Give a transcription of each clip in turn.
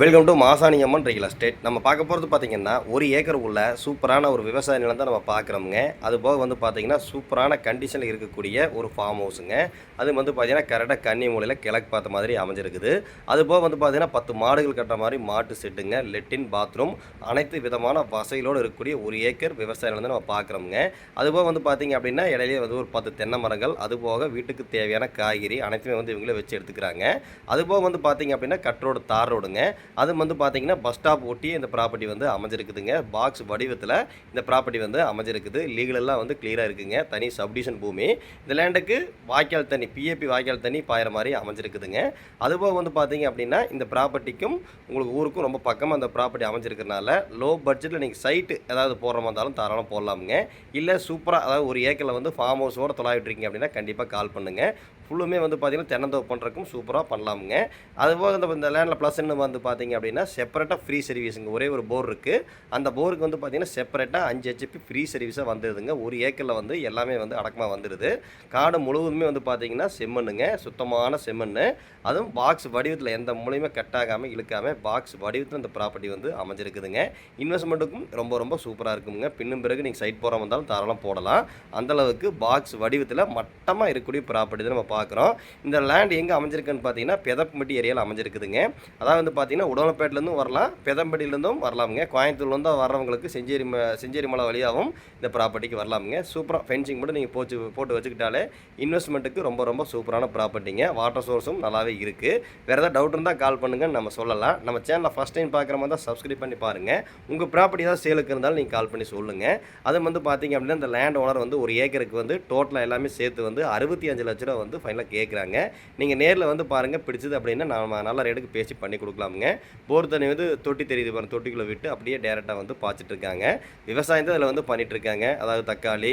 Welcome to Masani Amman real estate நம்ம பார்க்க போகிறது பார்த்தீங்கன்னா ஒரு ஏக்கர் உள்ள சூப்பரான ஒரு விவசாய நிலம் தான் நம்ம பார்க்குறோமுங்க. அது போக வந்து பார்த்திங்கன்னா சூப்பரான கண்டிஷனில் இருக்கக்கூடிய ஒரு ஃபார்ம் ஹவுஸுங்க அது வந்து பார்த்தீங்கன்னா கரெக்டாக கன்னி மூலையில் கிழக்கு பார்த்த மாதிரி அமைஞ்சிருக்குது. அது போக வந்து பார்த்தீங்கன்னா பத்து மாடுகள் கட்டுற மாதிரி மாட்டு செட்டுங்க லெட்டின் பாத்ரூம் அனைத்து விதமான வசதிகளோடு இருக்கக்கூடிய ஒரு ஏக்கர் விவசாய நிலம் தான் நம்ம பார்க்குறோமுங்க. அது போக வந்து பார்த்தீங்க அப்படின்னா இடையிலேயே வந்து ஒரு பத்து தென்னை மரங்கள் அது போக வீட்டுக்கு தேவையான காய்கறி அனைத்துமே வந்து இவங்களே வச்சு எடுத்துக்கிறாங்க. அது போக வந்து பார்த்தீங்க அப்படின்னா கட் ரோடு தார் ரோடுங்க. அது வந்து பார்த்தீங்கன்னா பஸ் ஸ்டாப் ஒட்டி இந்த ப்ராப்பர்ட்டி வந்து அமைஞ்சிருக்குதுங்க. பாக்ஸ் வடிவத்தில் இந்த ப்ராப்பர்ட்டி வந்து அமைஞ்சிருக்குது. லீகலெல்லாம் வந்து கிளியராக இருக்குதுங்க தனி சப்டிஷன் பூமி. இந்த லேண்டுக்கு வாய்க்கால் தண்ணி பிஏபி வாய்க்கால் தண்ணி பாயிற மாதிரி அமைஞ்சிருக்குதுங்க. அதுபோக வந்து பார்த்தீங்க அப்படின்னா இந்த ப்ராப்பர்ட்டிக்கும் உங்களுக்கு ஊருக்கும் ரொம்ப பக்கமாக அந்த ப்ராப்பர்ட்டி அமைஞ்சிருக்கிறனால லோ பட்ஜெட்டில் நீங்கள் சைட்டு ஏதாவது போடுற மாதிரி இருந்தாலும் தாராளம் போடலாமுங்க. இல்லை சூப்பராக அதாவது ஒரு ஏக்கரில் வந்து ஃபார்ம் ஹவுஸோட தொலாவிட்டுருக்கீங்க அப்படின்னா கண்டிப்பாக கால் பண்ணுங்கள் ஃபுல்லுமே வந்து பார்த்திங்கன்னா தென்னந்தோப்பு பண்ணுறதுக்கும் சூப்பராக பண்ணலாமுங்க. அதுபோக இந்த இந்த லேண்டில் ப்ளஸ்ன்னு வந்து பார்த்திங்க அப்படின்னா செப்பரேட்டாக ஃப்ரீ சர்வீஸுங்க ஒரே ஒரு போர் இருக்குது அந்த போருக்கு வந்து பார்த்திங்கன்னா செப்பரேட்டாக அஞ்சு ஹெச்பி ஃப்ரீ சர்வீஸாக வந்துடுதுங்க ஒரு ஏக்கரில் வந்து எல்லாமே வந்து அடக்கமாக வந்துடுது காடு முழுவதுமே வந்து பார்த்திங்கன்னா செம்மண்ணுங்க. சுத்தமான செம்மண்ணு. அதுவும் பாக்ஸ் வடிவத்தில் எந்த மூலியமே கட் ஆகாமல் இழுக்காமல் பாக்ஸ் வடிவத்தில் இந்த ப்ராப்பர்ட்டி வந்து அமைஞ்சிருக்குதுங்க. இன்வெஸ்ட்மெண்ட்டுக்கும் ரொம்ப ரொம்ப சூப்பராக இருக்குங்க பின்னும் பிறகு நீங்கள் சைட் போகிற வந்தாலும் தாராளம் போடலாம். அந்தளவுக்கு பாக்ஸ் வடிவத்தில் மட்டமாக இருக்கக்கூடிய ப்ராப்பர்ட்டி தான் நம்ம பார்க்குறோம். இந்த லேண்ட் எங்கே அமைஞ்சிருக்குன்னு பார்த்தீங்கன்னா பெதப்பட்டி ஏரியாவில் அமைஞ்சிருக்குதுங்க. அதாவது வந்து பார்த்தீங்கன்னா உடம்பப்பேட்டிலேருந்தும் வரலாம் பெதம்பட்டியிலேருந்தும் வரலாமுங்க. கோயம்புத்தூர்லேருந்து வர்றவங்களுக்கு செஞ்சேரி செஞ்சேரி மலை வழியாகவும் இந்த ப்ராப்பர்ட்டிக்கு வரலாமுங்க. சூப்பராக ஃபென்சிங் மட்டும் நீங்கள் போச்சு போட்டு வச்சுக்கிட்டாலே இன்வெஸ்ட்மெண்ட்டுக்கு ரொம்ப ரொம்ப சூப்பரான ப்ராப்பர்ட்டிங்க வாட்டர் சோர்ஸும் நல்லாவே இருக்குது வேறு ஏதாவது டவுட் இருந்தால் கால் பண்ணுங்கன்னு நம்ம சொல்லலாம். நம்ம சேனலில் ஃபஸ்ட் டைம் பார்க்குற மாதிரி தான் சப்ஸ்கிரைப் பண்ணி பாருங்கள் உங்கள் ப்ராப்பர்ட்டி ஏதாவது சேலுக்கு இருந்தாலும் நீங்கள் கால் பண்ணி சொல்லுங்கள் அது வந்து பார்த்தீங்க அப்படின்னா இந்த லேண்ட் ஓனர் வந்து ஒரு ஏக்கருக்கு வந்து டோட்டலாக எல்லாமே சேர்த்து வந்து அறுபத்தி அஞ்சு லட்ச ரூபா வந்து ஃபைனலாக கேட்குறாங்க நீங்கள் நேரில் வந்து பாருங்கள் பிடிச்சது அப்படின்னா நம்ம நல்ல ரேட்டுக்கு பேசி பண்ணி கொடுக்கலாமுங்க. போர் தண்ணி வந்து தொட்டி தெரியுது பாருங்கள் தொட்டிக்குள்ளே விட்டு அப்படியே டேரெக்டாக வந்து பாய்ச்சிட்டு இருக்காங்க. விவசாயம் தான் இதில் வந்து பண்ணிகிட்ருக்காங்க இருக்காங்க. அதாவது தக்காளி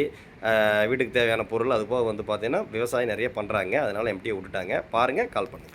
வீட்டுக்கு தேவையான பொருள் அது போக வந்து பார்த்தீங்கன்னா விவசாயம் நிறைய பண்ணுறாங்க அதனால் எம்டியை விட்டுட்டாங்க. பாருங்கள் கால் பண்ணுங்கள்